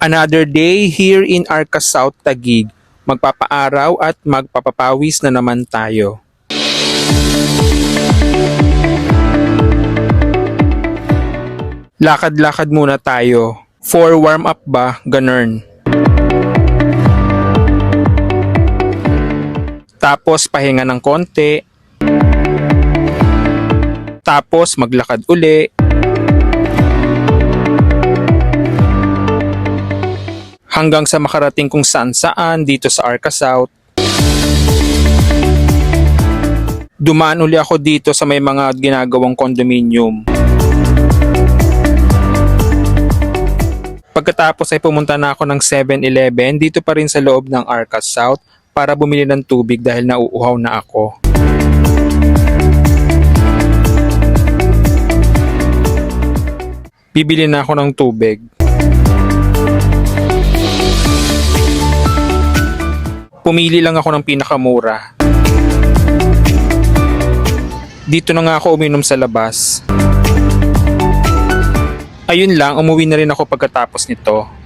Another day here in Arca South Taguig. Magpapaaraw at magpapapawis na naman tayo. Lakad-lakad muna tayo. For warm up ba, ganern. Tapos pahinga ng konti. Tapos maglakad uli. Hanggang sa makarating kung saan saan dito sa Arca South. Dumaan uli ako dito sa may mga ginagawang condominium. Pagkatapos ay pumunta na ako ng 7-Eleven dito pa rin sa loob ng Arca South para bumili ng tubig dahil nauuhaw na ako. Bibili na ako ng tubig. Pumili lang ako ng pinakamura. Dito na nga ako uminom sa labas. Ayun lang, umuwi na rin ako pagkatapos nito.